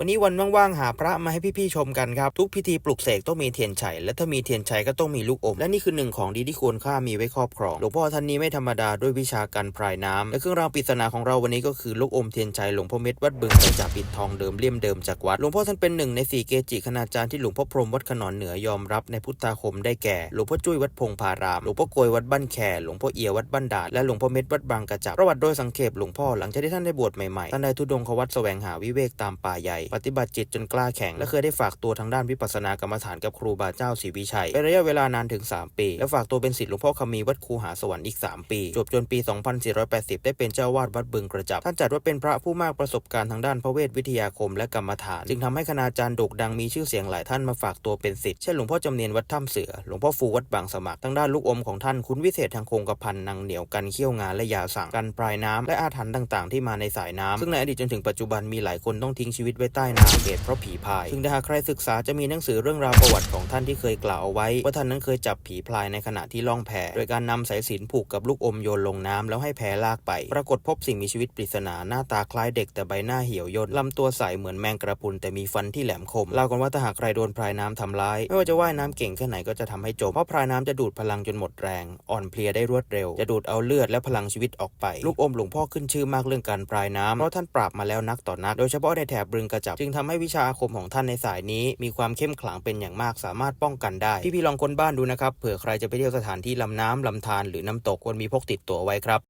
วันนี้วันว่างๆหาพระมาให้พี่ๆชมกันครับทุกพิธีปลุกเสกต้องมีเทียนชัยและถ้ามีเทียนชัยก็ต้องมีลูกอม และนี่คือหนึ่งของดีที่ควรค่ามีไว้ครอบครองหลวงพ่อท่านนี้ไม่ธรรมดาด้วยวิชาการพรายน้ำและเครื่องรางปริศนาของเราวันนี้ก็คือลูกอมเทียนชัยหลวงพ่อเม็ดวัดบึงแต่จากปิดทองเดิมเลี่ยมเดิมจากวัดหลวงพ่อท่านเป็นหนึ่งในสี่เกจิคณาจารย์ที่หลวงพ่อพรมวัดขนอนเหนือยอมรับในพุทธาคมได้แก่หลวงพ่อจุ้ยวัดพงพารามหลวงพ่อโกยวัดบ้านแคหลวงพ่อเอียวัดบ้านดาดและหลวงพ่อเม็ดวัดบางกระจับประวัติโดยสังเขปหลวงพ่อหลังจากที่ท่านได้บวชใหม่ๆท่านได้ทุดงควัดแสวงหาวิเวกตามป่าใหญ่ปฏิบัติจิตจนกล้าแข็ง และเคยได้ฝากตัวทางด้านวิปัสสนากรรมฐานกับครูบาเจ้าศรีวิชัยเป็นระยะเวลานานถึง 3 ปี และฝากตัวเป็นศิษย์หลวงพ่อคำมีวัดคูหาสวรรค์อีก 3 ปี จบจนปี 2480 ได้เป็นเจ้าวาดวัดบึงกระจับ ท่านจัดว่าเป็นพระผู้มากประสบการณ์ทางด้านพระเวทวิทยาคมและกรรมฐาน จึงทำให้คณาจารย์โด่งดังมีชื่อเสียงหลายท่านมาฝากตัวเป็นศิษย์เช่นหลวงพ่อจำเนียนวัดถ้ำเสือหลวงพ่อฟูวัดบางสมัครทางด้านลูกอมของท่านคุณวิเศษทางคงกระพันนางเหนียวกันเขี้ยวงานและยาสั่งกันปลายน้ำและอาถรรพ์ต่าง ๆ ที่มาในสายน้ำซึ่งในอดีตจนถึงปัจจุบันมีหลายคนต้องทิ้งชีวิตไว้ใต้น้ำเหตุเพราะผีพาย ซึ่งถ้าหากใครศึกษาจะมีหนังสือเรื่องราวประวัติของท่านที่เคยกล่าวเอาไว้ ว่าท่านนั้นเคยจับผีพลายในขณะที่ล่องแพโดยการนำสายสินผูกกับลูกอมโยนลงน้ำแล้วให้แพลากไป ปรากฏพบสิ่งมีชีวิตปริศนาหน้าตาคล้ายเด็กแต่ใบหน้าเหี่ยวย่นลำตัวใสเหมือนแมงกระพุนแต่มีฟันที่แหลมคมเล่ากันว่าถ้าหากใครโดนพรายน้ำทำร้าย ไม่ว่าจะว่ายน้ำเก่งแค่ไหนก็จะทำให้จมเพราะพรายน้ำจะดูดพลังจนหมดแรง อ่อนเพลียได้รวดเร็ว จะดูดเอาเลือดและพลังชีวิตออกไป ลูกอมหลวงพ่อขึ้นชื่อมากเรื่องการพรายน้ำเพราะท่านปราบมาแล้วนักต่อนัก โดยเฉพาะในแถบบึงกระจบ จึงทำให้วิชาอาคมของท่านในสายนี้ มีความเข้มขลังเป็นอย่างมากสามารถป้องกันได้ พี่ๆลองค้นบ้านดูนะครับเผื่อใครจะไปเที่ยวสถานที่ลำน้ำลำธารหรือน้ำตกควรมีพกติดตัวไว้ครับ